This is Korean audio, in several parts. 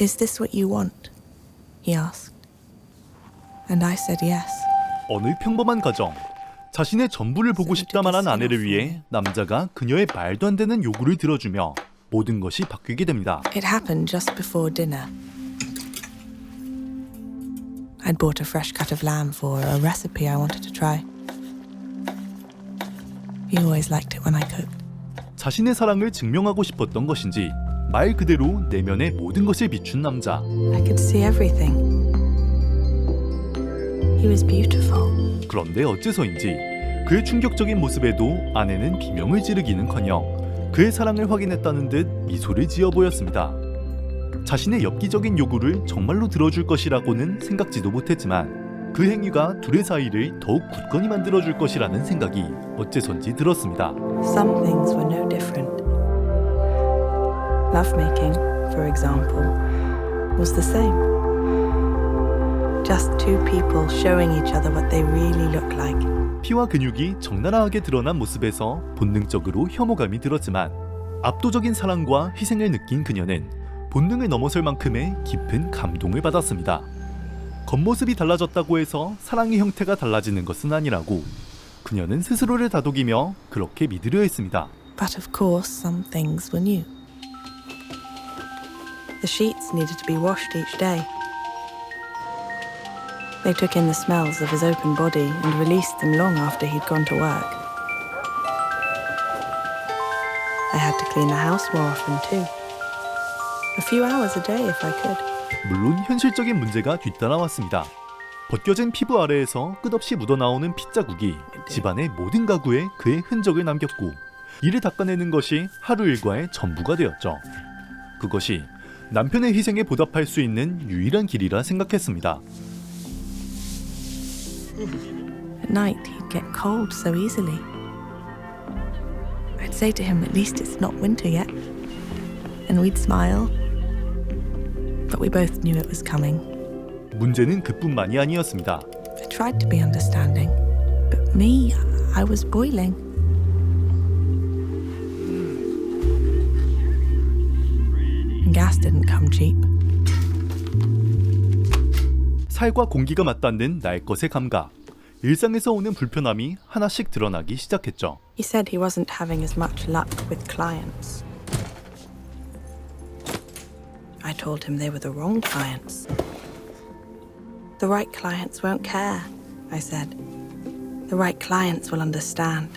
Is this what you want? He asked. And I said yes. 어느 평범한 가정. 자신의 전부를 보고 싶다만 한 아내를 위해 남자가 그녀의 말도 안 되는 요구를 들어주며 모든 것이 바뀌게 됩니다. It happened just before dinner. I'd bought a fresh cut of lamb for a recipe I wanted to try. He always liked it when I cooked. 자신의 사랑을 증명하고 싶었던 것인지 말 그대로 내면의 모든 것을 비춘 남자. I could see everything. He was beautiful. 그런데 어째서인지 그의 충격적인 모습에도 아내는 비명을 지르기는커녕 그의 사랑을 확인했다는 듯 미소를 지어 보였습니다. 자신의 엽기적인 요구를 정말로 들어줄 것이라고는 생각지도 못했지만 그 행위가 둘의 사이를 더욱 굳건히 만들어줄 것이라는 생각이 어째선지 들었습니다. Some things were no different. Lovemaking, for example, was the same. Just two people showing each other what they really look like. 피와 근육이 적나라하게 드러난 모습에서 본능적으로 혐오감이 들었지만 압도적인 사랑과 희생을 느낀 그녀는 본능을 넘어설 만큼의 깊은 감동을 받았습니다. 겉모습이 달라졌다고 해서 사랑의 형태가 달라지는 것은 아니라고 그녀는 스스로를 다독이며 그렇게 믿으려 했습니다. But of course, some things were new. The sheets needed to be washed each day. They took in the smells of his open body and released them long after he'd gone to work. I had to clean the house more often, too. A few hours a day if I could. 물론 현실적인 문제가 뒤따라왔습니다. 벗겨진 피부 아래에서 끝없이 묻어나오는 핏자국이 집안의 모든 가구에 그의 흔적을 남겼고 이를 닦아내는 것이 하루 일과의 전부가 되었죠. 그것이 남편의 희생에 보답할 수 있는 유일한 길이라 생각했습니다. At night, he'd get cold so easily. I'd say to him, At least it's not winter yet. And we'd smile. But we both knew it was coming. 문제는 그뿐만이 아니었습니다. I tried to be understanding. But me, I was boiling. gas didn't come cheap. 살과 공기가 맞닿는 날 것의 감각. 일상에서 오는 불편함이 하나씩 드러나기 시작했죠. He said he wasn't having as much luck with clients. I told him they were the wrong clients. The right clients won't care, I said. The right clients will understand.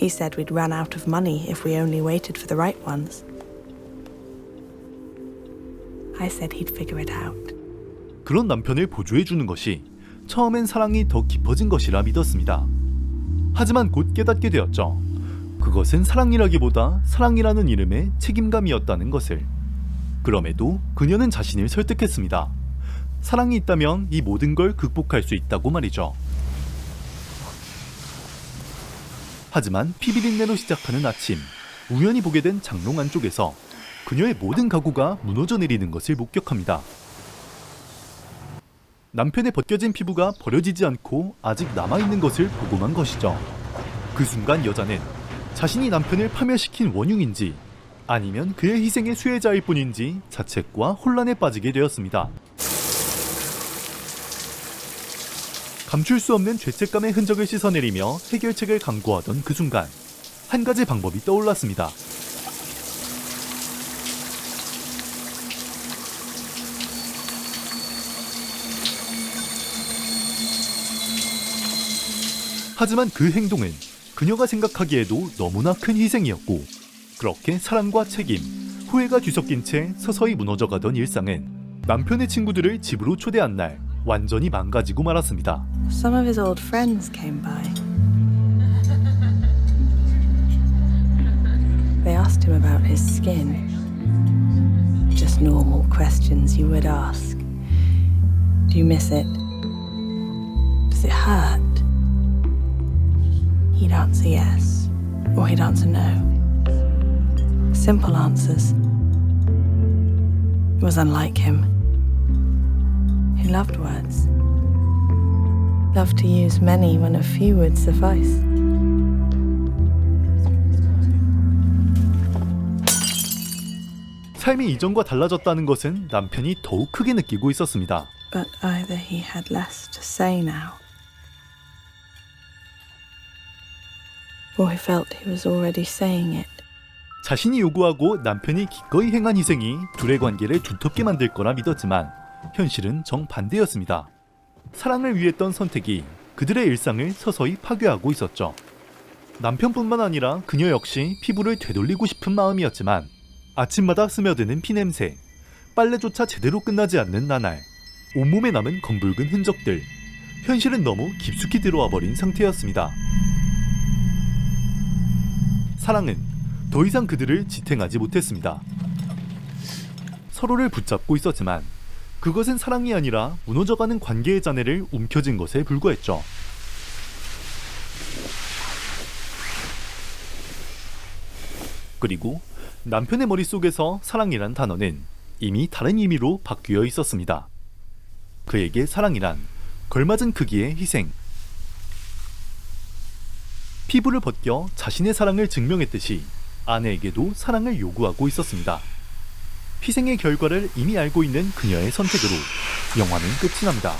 He said we'd run out of money if we only waited for the right ones. I said he'd figure it out. 그런 남편을 보조해 주는 것이 처음엔 사랑이 더 깊어진 것이라 믿었습니다. 하지만 곧 깨닫게 되었죠. 그것은 사랑이라기보다 사랑이라는 이름의 책임감이었다는 것을. 그럼에도 그녀는 자신을 설득했습니다. 사랑이 있다면 이 모든 걸 극복할 수 있다고 말이죠. 하지만 피비린내로 시작하는 아침, 우연히 보게 된 장롱 안쪽에서 그녀의 모든 가구가 무너져 내리는 것을 목격합니다. 남편의 벗겨진 피부가 버려지지 않고 아직 남아있는 것을 보고만 것이죠. 그 순간 여자는 자신이 남편을 파멸시킨 원흉인지 아니면 그의 희생의 수혜자일 뿐인지 자책과 혼란에 빠지게 되었습니다. 감출 수 없는 죄책감의 흔적을 씻어내리며 해결책을 강구하던 그 순간 한 가지 방법이 떠올랐습니다. 하지만 그 행동은 그녀가 생각하기에도 너무나 큰 희생이었고 그렇게 사랑과 책임, 후회가 뒤섞인 채 서서히 무너져가던 일상은 남편의 친구들을 집으로 초대한 날 완전히 망가지고 말았습니다. Some of his old friends came by. They asked him about his skin. Just normal questions you would ask. Do you miss it? Does it hurt? He'd answer yes, or he'd answer no. Simple answers. It was unlike him. He loved words loved to use many when a few would suffice. 삶이 이전과 달라졌다는 것은 남편이 더욱 크게 느끼고 있었습니다. But either he had less to say now, or he felt he was already saying it. 자신이 요구하고 남편이 기꺼이 행한 희생이 둘의 관계를 두텁게 만들 거라 믿었지만 현실은 정반대였습니다. 사랑을 위했던 선택이 그들의 일상을 서서히 파괴하고 있었죠. 남편뿐만 아니라 그녀 역시 피부를 되돌리고 싶은 마음이었지만 아침마다 스며드는 피냄새, 빨래조차 제대로 끝나지 않는 나날, 온몸에 남은 검붉은 흔적들, 현실은 너무 깊숙이 들어와 버린 상태였습니다. 사랑은 더 이상 그들을 지탱하지 못했습니다. 서로를 붙잡고 있었지만 그것은 사랑이 아니라 무너져가는 관계의 잔해를 움켜쥔 것에 불과했죠. 그리고 남편의 머릿속에서 사랑이란 단어는 이미 다른 의미로 바뀌어 있었습니다. 그에게 사랑이란 걸맞은 크기의 희생. 피부를 벗겨 자신의 사랑을 증명했듯이 아내에게도 사랑을 요구하고 있었습니다. 희생의 결과를 이미 알고 있는 그녀의 선택으로 영화는 끝이 납니다.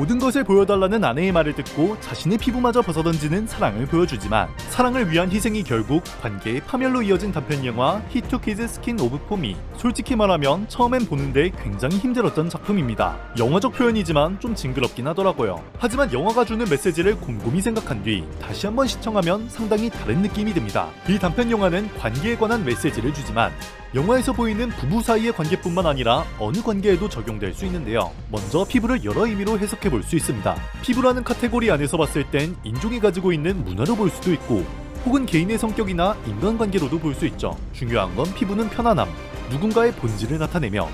모든 것을 보여달라는 아내의 말을 듣고 자신의 피부마저 벗어던지는 사랑을 보여주지만 사랑을 위한 희생이 결국 관계의 파멸로 이어진 단편 영화 히투 키즈 스킨 오브 폼이 솔직히 말하면 처음엔 보는데 굉장히 힘들었던 작품입니다. 영화적 표현이지만 좀 징그럽긴 하더라고요. 하지만 영화가 주는 메시지를 곰곰이 생각한 뒤 다시 한번 시청하면 상당히 다른 느낌이 듭니다. 이 단편 영화는 관계에 관한 메시지를 주지만 영화에서 보이는 부부 사이의 관계뿐만 아니라 어느 관계에도 적용될 수 있는데요. 먼저 피부를 여러 의미로 해석해 볼 수 있습니다. 피부라는 카테고리 안에서 봤을 땐 인종이 가지고 있는 문화로 볼 수도 있고 혹은 개인의 성격이나 인간관계로도 볼 수 있죠. 중요한 건 피부는 편안함, 누군가의 본질을 나타내며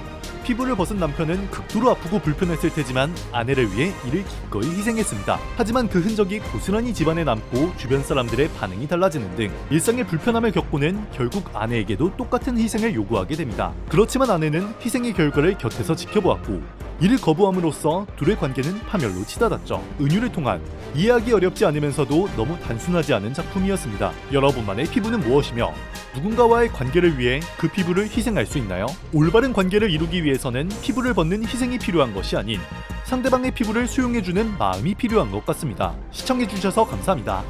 피부를 벗은 남편은 극도로 아프고 불편했을 테지만 아내를 위해 이를 기꺼이 희생했습니다. 하지만 그 흔적이 고스란히 집안에 남고 주변 사람들의 반응이 달라지는 등 일상의 불편함을 겪고는 결국 아내에게도 똑같은 희생을 요구하게 됩니다. 그렇지만 아내는 희생의 결과를 곁에서 지켜보았고 이를 거부함으로써 둘의 관계는 파멸로 치닫았죠. 은유를 통한 이해하기 어렵지 않으면서도 너무 단순하지 않은 작품이었습니다. 여러분만의 피부는 무엇이며 누군가와의 관계를 위해 그 피부를 희생할 수 있나요? 올바른 관계를 이루기 위해서는 피부를 벗는 희생이 필요한 것이 아닌 상대방의 피부를 수용해주는 마음이 필요한 것 같습니다. 시청해주셔서 감사합니다.